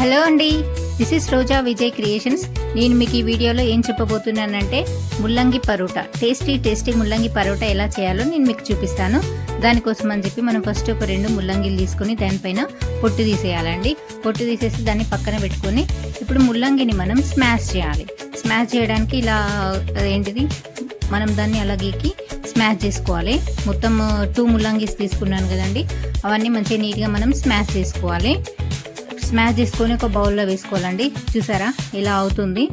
Hello అండి this is Roja Vijay creations. నేను మీకు ఈ వీడియోలో ఏం చెప్పబోతున్నానంటే ముల్లంగి పరోటా. టేస్టీ టేస్టీ ముల్లంగి పరోటా ఎలా చేయాలో నేను మీకు చూపిస్తాను. దానికోసం అని చెప్పి మనం ఫస్ట్ ఒక రెండు ముల్లంగిలు తీసుకొని దానిపైన పొట్టు తీసేయాలండి. పొట్టు తీసేసి దాన్ని పక్కన పెట్టుకొని ఇప్పుడు ముల్లంగిని మనం స్మాష్ చేయాలి. స్మాష్ చేయడానికి ఇలా ఏంటిది మనం దాన్ని అలా గీకి స్మాష్ చేసుకోవాలి. మొత్తం టూ ముల్లంగిస్ తీసుకున్నాను కదండి. అవన్నీ మంచిగా నీట్గా మనం స్మాష్ చేసుకోవాలి. స్మాష్ చేసుకొని ఒక బౌల్లో వేసుకోవాలండి. చూసారా? ఇలా అవుతుంది.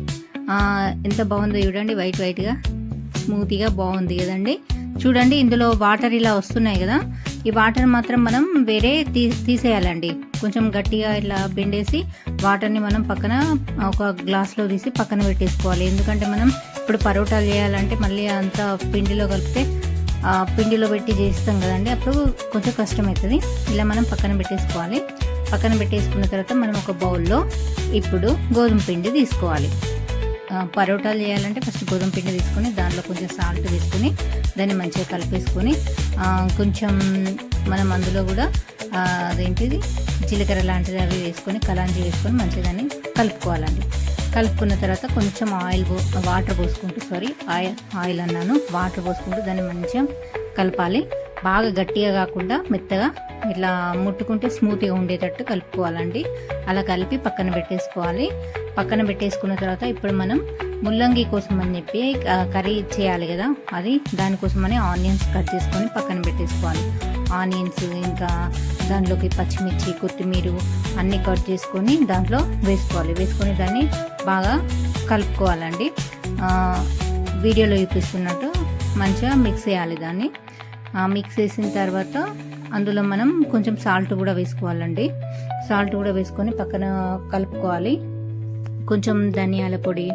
ఎంత బాగుందో చూడండి వైట్ వైట్గా స్మూతీగా బాగుంది కదండి. చూడండి ఇందులో వాటర్ ఇలా వస్తున్నాయి కదా. ఈ వాటర్ మాత్రం మనం వేరే తీ తీసేయాలండి. కొంచెం గట్టిగా ఇట్లా పిండేసి వాటర్ని మనం పక్కన ఒక గ్లాస్లో తీసి పక్కన పెట్టేసుకోవాలి. ఎందుకంటే మనం ఇప్పుడు పరోటాలు చేయాలంటే మళ్ళీ అంత పిండిలో కలిపితే పిండిలో పెట్టి చేస్తాం కదండి. అప్పుడు కొంచెం కష్టం అవుతుంది ఇలా మనం పక్కన పెట్టేసుకోవాలి. పక్కన పెట్టేసుకున్న తర్వాత మనం ఒక బౌల్లో ఇప్పుడు గోధుమ పిండి తీసుకోవాలి. పరోటాలు చేయాలంటే ఫస్ట్ గోధుమ పిండి తీసుకొని దాంట్లో కొంచెం సాల్ట్ తీసుకొని దాన్ని మంచిగా కలిపేసుకొని కొంచెం మనం అందులో కూడా అదేంటిది? జీలకర్ర లాంటిది అవి వేసుకొని కలాంజీ వేసుకొని మంచిగా దాన్ని కలుపుకోవాలండి. కలుపుకున్న తర్వాత కొంచెం ఆయిల్ పో వాటర్ పోసుకుంటూ సారీ ఆయిల్ ఆయిల్ అన్నాను వాటర్ పోసుకుంటూ దాన్ని మంచిగా కలపాలి. బాగా గట్టిగా కాకుండా మెత్తగా ఇట్లా ముట్టుకుంటే స్మూత్గా ఉండేటట్టు కలుపుకోవాలండి. అలా కలిపి పక్కన పెట్టేసుకోవాలి. పక్కన పెట్టేసుకున్న తర్వాత ఇప్పుడు మనం ముల్లంగి కోసం అని చెప్పి కర్రీ చేయాలి కదా. అది దానికోసమని ఆనియన్స్ కట్ చేసుకొని పక్కన పెట్టేసుకోవాలి. ఆనియన్స్ ఇంకా దాంట్లోకి పచ్చిమిర్చి కొత్తిమీర అన్నీ కట్ చేసుకొని దాంట్లో వేసుకోవాలి. వేసుకొని దాన్ని బాగా కలుపుకోవాలండి. వీడియోలో చూపిస్తున్నట్టు మంచిగా మిక్స్ చేయాలి దాన్ని. మిక్స్ చేసిన తర్వాత అందులో మనం కొంచెం సాల్ట్ కూడా వేసుకోవాలండి. సాల్ట్ కూడా వేసుకొని పక్కన కలుపుకోవాలి. కొంచెం ధనియాల పొడి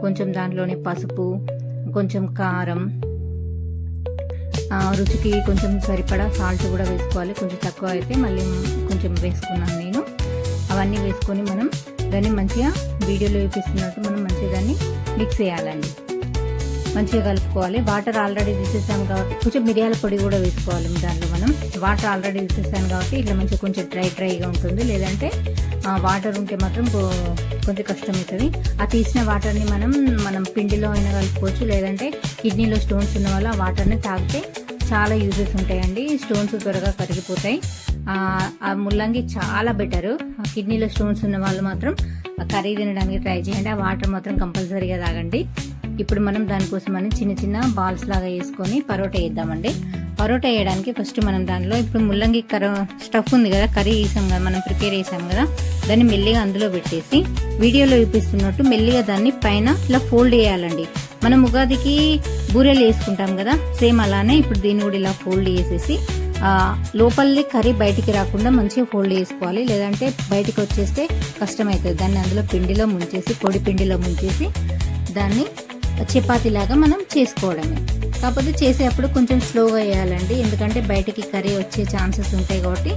కొంచెం దాంట్లోనే పసుపు కొంచెం కారం రుచికి కొంచెం సరిపడా సాల్ట్ కూడా వేసుకోవాలి. కొంచెం తక్కువ అయితే మళ్ళీ కొంచెం వేసుకున్నాను నేను. అవన్నీ వేసుకొని మనం దాన్ని మంచిగా వీడియోలో చూపిస్తున్నట్టు మనం మంచిగా దాన్ని మిక్స్ చేయాలండి. మంచిగా కలుపుకోవాలి. వాటర్ ఆల్రెడీ తీసేసాం కాబట్టి కొంచెం మిరియాల పొడి కూడా వేసుకోవాలి దాంట్లో మనం. వాటర్ ఆల్రెడీ తీసేసాను కాబట్టి ఇట్లా మంచిగా కొంచెం డ్రై డ్రైగా ఉంటుంది. లేదంటే వాటర్ ఉంటే మాత్రం కొంచెం కష్టం అవుతుంది ఆ తీసిన వాటర్ని మనం మనం పిండిలో అయినా కలుపుకోవచ్చు. లేదంటే కిడ్నీలో స్టోన్స్ ఉన్న వాళ్ళు ఆ వాటర్ని తాగితే చాలా యూజెస్ ఉంటాయండి. స్టోన్స్ త్వరగా కరిగిపోతాయి. ఆ, ముల్లంగి చాలా బెటరు. కిడ్నీలో స్టోన్స్ ఉన్న వాళ్ళు మాత్రం కర్రీ తినడానికి ట్రై చేయండి. ఆ వాటర్ మాత్రం కంపల్సరీగా తాగండి. ఇప్పుడు మనం దానికోసం అని చిన్న చిన్న బాల్స్ లాగా వేసుకొని పరోటా వేద్దామండి. పరోటా వేయడానికి ఫస్ట్ మనం దానిలో ఇప్పుడు ముల్లంగి కర స్టఫ్ ఉంది కదా కర్రీ వేసాం కదా మనం ప్రిపేర్ చేసాం కదా దాన్ని మెల్లిగా అందులో పెట్టేసి వీడియోలో చూపిస్తున్నట్టు మెల్లిగా దాన్ని పైన ఇలా ఫోల్డ్ చేయాలండి. మనం ఉగాదికి బూరెలు వేసుకుంటాం కదా సేమ్ అలానే ఇప్పుడు దీన్ని కూడా ఇలా ఫోల్డ్ చేసేసి లోపలి కర్రీ బయటికి రాకుండా మంచిగా ఫోల్డ్ చేసుకోవాలి. లేదంటే బయటికి వచ్చేస్తే కష్టమవుతుంది. దాన్ని అందులో పిండిలో ముంచేసి పొడి పిండిలో ముంచేసి దాన్ని చపాతీలాగా మనం చేసుకోవడమే. కాకపోతే చేసేటప్పుడు కొంచెం స్లోగా వేయాలండి. ఎందుకంటే బయటికి కర్రీ వచ్చే ఛాన్సెస్ ఉంటాయి కాబట్టి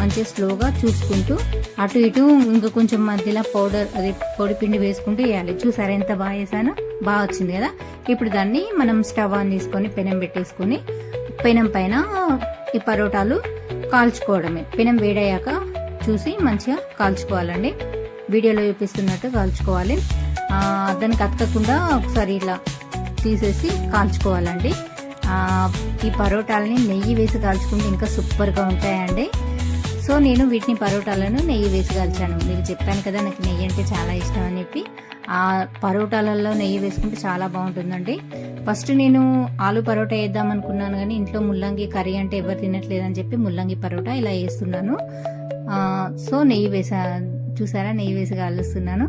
మంచిగా స్లోగా చూసుకుంటూ అటు ఇటు ఇంకా కొంచెం మధ్యలో పౌడర్ అది పొడి పిండి వేసుకుంటూ వేయాలి. చూసారా ఎంత బాగా వేసానో? బాగా వచ్చింది కదా? ఇప్పుడు దాన్ని మనం స్టవ్ ఆన్ తీసుకొని పెనం పెట్టేసుకొని పెనం పైన ఈ పరోటాలు కాల్చుకోవడమే. పెనం వేడయ్యాక చూసి మంచిగా కాల్చుకోవాలండి. వీడియోలో చూపిస్తున్నట్టు కాల్చుకోవాలి. దానికి అతకకుండా ఒకసారి ఇలా తీసేసి కాల్చుకోవాలండి. ఈ పరోటాలని నెయ్యి వేసి కాల్చుకుంటే ఇంకా సూపర్గా ఉంటాయండి. సో నేను వీటిని పరోటాలను నెయ్యి వేసి కాల్చాను. మీకు చెప్పాను కదా నాకు నెయ్యి అంటే చాలా ఇష్టం అని చెప్పి. ఆ పరోటాలలో నెయ్యి వేసుకుంటే చాలా బాగుంటుందండి. ఫస్ట్ నేను ఆలు పరోటా వేద్దాం అనుకున్నాను కానీ ఇంట్లో ముల్లంగి కర్రీ అంటే ఎవరు తినట్లేదని చెప్పి ముల్లంగి పరోటా ఇలా వేస్తున్నాను. సో నెయ్యి వేసా చూసారా? నెయ్యి వేసి కాలుస్తున్నాను.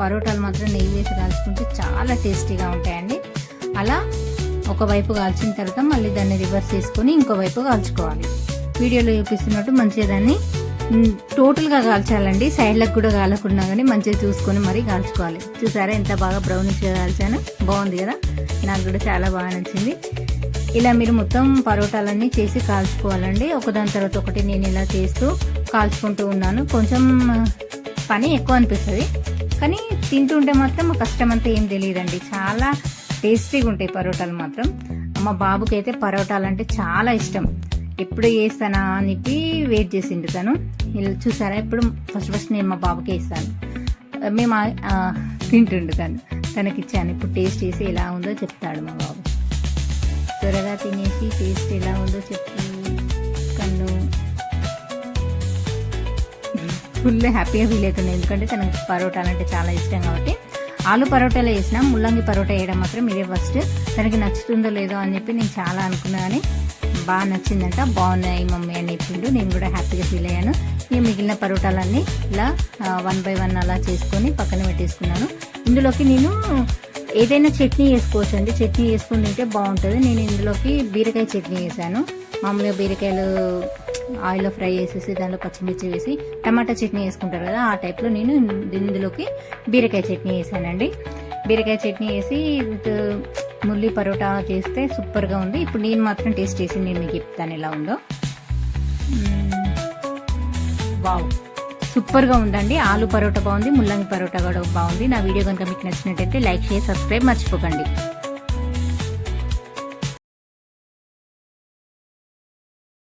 పరోటాలు మాత్రం నెయ్యి వేసి కాల్చుకుంటే చాలా టేస్టీగా ఉంటాయండి. అలా ఒకవైపు కాల్చిన తర్వాత మళ్ళీ దాన్ని రివర్స్ చేసుకొని ఇంకోవైపు కాల్చుకోవాలి. వీడియోలో చూపిస్తున్నట్టు మంచిగా దాన్ని టోటల్గా కాల్చాలండి. సైడ్లకు కూడా కాలకుండా కానీ మంచిగా చూసుకొని మరీ కాల్చుకోవాలి. చూసారా ఎంత బాగా బ్రౌనిష్గా కాల్చాను? బాగుంది కదా? నాకు కూడా చాలా బాగా నచ్చింది. ఇలా మీరు మొత్తం పరోటాలన్నీ చేసి కాల్చుకోవాలండి. ఒకదాని తర్వాత ఒకటి నేను ఇలా చేస్తూ కాల్చుకుంటూ ఉన్నాను. కొంచెం పని ఎక్కువ అనిపిస్తుంది. కానీ తింటుంటే మాత్రం కష్టం అంతా ఏం తెలియదండి. చాలా టేస్టీగా ఉంటాయి పరోటాలు మాత్రం. మా బాబుకి అయితే పరోటాలు అంటే చాలా ఇష్టం. ఎప్పుడు వేస్తానా అని చెప్పి వెయిట్ చేసిండు తను. ఇలా చూసారా? ఇప్పుడు ఫస్ట్ ఫస్ట్ నేను మా బాబుకే వేస్తాను మేము తింటుండు తను. తనకి ఇచ్చాను. ఇప్పుడు టేస్ట్ చేసి ఎలా ఉందో చెప్తాడు మా బాబు. త్వరగా తినేసి టేస్ట్ ఎలా ఉందో చెప్తాను ఫుల్ హ్యాపీగా ఫీల్ అవుతుంది ఎందుకంటే తనకి పరోటాలు అంటే చాలా ఇష్టం కాబట్టి. ఆలు పరోటాలు వేసిన ముల్లంగి పరోటా వేయడం మాత్రం ఇదే ఫస్ట్ తనకి నచ్చుతుందో లేదో అని చెప్పి నేను చాలా అనుకున్నా కానీ బాగా నచ్చిందంట బాగున్నాయి మమ్మీ అని చెప్పిండు. నేను కూడా హ్యాపీగా ఫీల్ అయ్యాను. ఈ మిగిలిన పరోటాలన్నీ ఇలా వన్ బై వన్ అలా చేసుకొని పక్కన పెట్టేసుకున్నాను. ఇందులోకి నేను ఏదైనా చట్నీ వేసుకోవచ్చు అండి. చట్నీ వేసుకుని తింటే బాగుంటుంది. నేను ఇందులోకి బీరకాయ చట్నీ వేసాను మామూలుగా బీరకాయలు ఆయిల్లో ఫ్రై చేసేసి దాంట్లో పచ్చిమిర్చి వేసి టమాటా చట్నీ వేసుకుంటారు కదా ఆ టైప్లో నేను ఇందులోకి బీరకాయ చట్నీ వేసానండి. బీరకాయ చట్నీ వేసి ముల్లి పరోటా చేస్తే సూపర్గా ఉంది. ఇప్పుడు నేను మాత్రం టేస్ట్ చేసి నేను మీకు చెప్తాను ఎలా ఉందో. వావ్. సూపర్గా ఉందండి. ఆలు పరోటా బాగుంది ముల్లంగి పరోటా కూడా బాగుంది. నా వీడియో కనుక మీకు నచ్చినట్టయితే లైక్ చేసి సబ్స్క్రైబ్ మర్చిపోకండి.